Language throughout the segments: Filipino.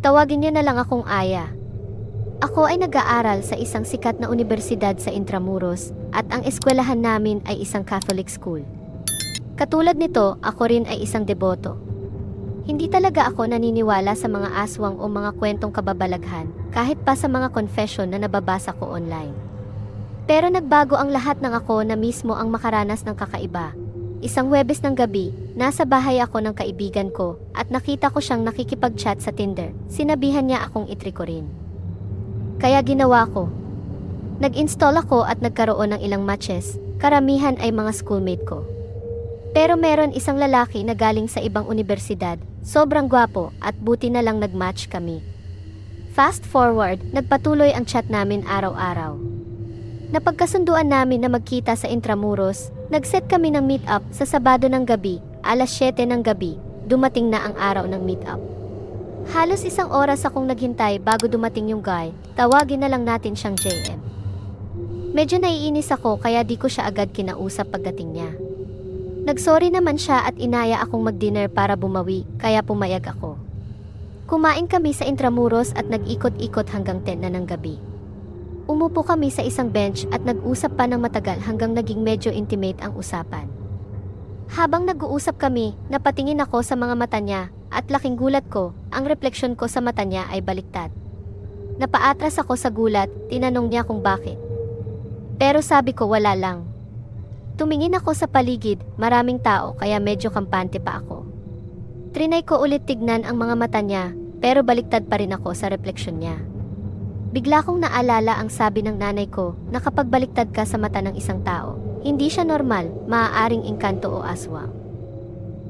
Tawagin niyo na lang akong Aya. Ako ay nag-aaral sa isang sikat na universidad sa Intramuros at ang eskwelahan namin ay isang Catholic school. Katulad nito, ako rin ay isang deboto. Hindi talaga ako naniniwala sa mga aswang o mga kwentong kababalaghan kahit pa sa mga confession na nababasa ko online. Pero nagbago ang lahat ng ako na mismo ang makaranas ng kakaiba. Isang Webes ng gabi, nasa bahay ako ng kaibigan ko at nakita ko siyang nakikipag-chat sa Tinder. Sinabihan niya akong itry ko rin. Kaya ginawa ko. Nag-install ako at nagkaroon ng ilang matches, karamihan ay mga schoolmate ko. Pero meron isang lalaki na galing sa ibang universidad, sobrang gwapo at buti na lang nag-match kami. Fast forward, nagpatuloy ang chat namin araw-araw. Napagkasunduan namin na magkita sa Intramuros, nag-set kami ng meet-up sa Sabado ng gabi, alas 7 ng gabi, dumating na ang araw ng meet-up. Halos isang oras akong naghintay bago dumating yung guy, tawagin na lang natin siyang JM. Medyo naiinis ako kaya di ko siya agad kinausap pagdating niya. Nagsorry naman siya at inaya akong mag-dinner para bumawi, kaya pumayag ako. Kumain kami sa Intramuros at nag-ikot-ikot hanggang 10 na ng gabi. Umupo kami sa isang bench at nag-usap pa ng matagal hanggang naging medyo intimate ang usapan. Habang nag-uusap kami, napatingin ako sa mga mata niya at laking gulat ko, ang refleksyon ko sa mata niya ay baliktad. Napaatras ako sa gulat, tinanong niya kung bakit. Pero sabi ko wala lang. Tumingin ako sa paligid, maraming tao kaya medyo kampante pa ako. Trinay ko ulit tignan ang mga mata niya, pero baliktad pa rin ako sa refleksyon niya. Bigla kong naalala ang sabi ng nanay ko na kapag baliktad ka sa mata ng isang tao, hindi siya normal, maaaring engkanto o aswang.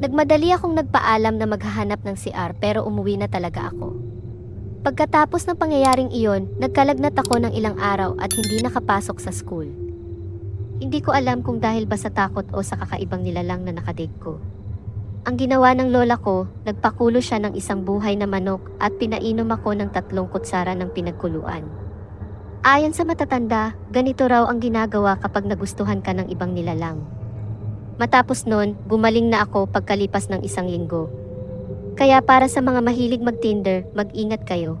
Nagmadali akong nagpaalam na maghahanap ng CR pero umuwi na talaga ako. Pagkatapos ng pangyayaring iyon, nagkalagnat ako ng ilang araw at hindi nakapasok sa school. Hindi ko alam kung dahil ba sa takot o sa kakaibang nilalang na nakadate ko. Ang ginawa ng lola ko, nagpakulo siya ng isang buhay na manok at pinainom ako ng tatlong kutsara ng pinagkuluan. Ayon sa matatanda, ganito raw ang ginagawa kapag nagustuhan ka ng ibang nilalang. Matapos nun, gumaling na ako pagkalipas ng isang linggo. Kaya para sa mga mahilig mag-Tinder, mag-ingat kayo.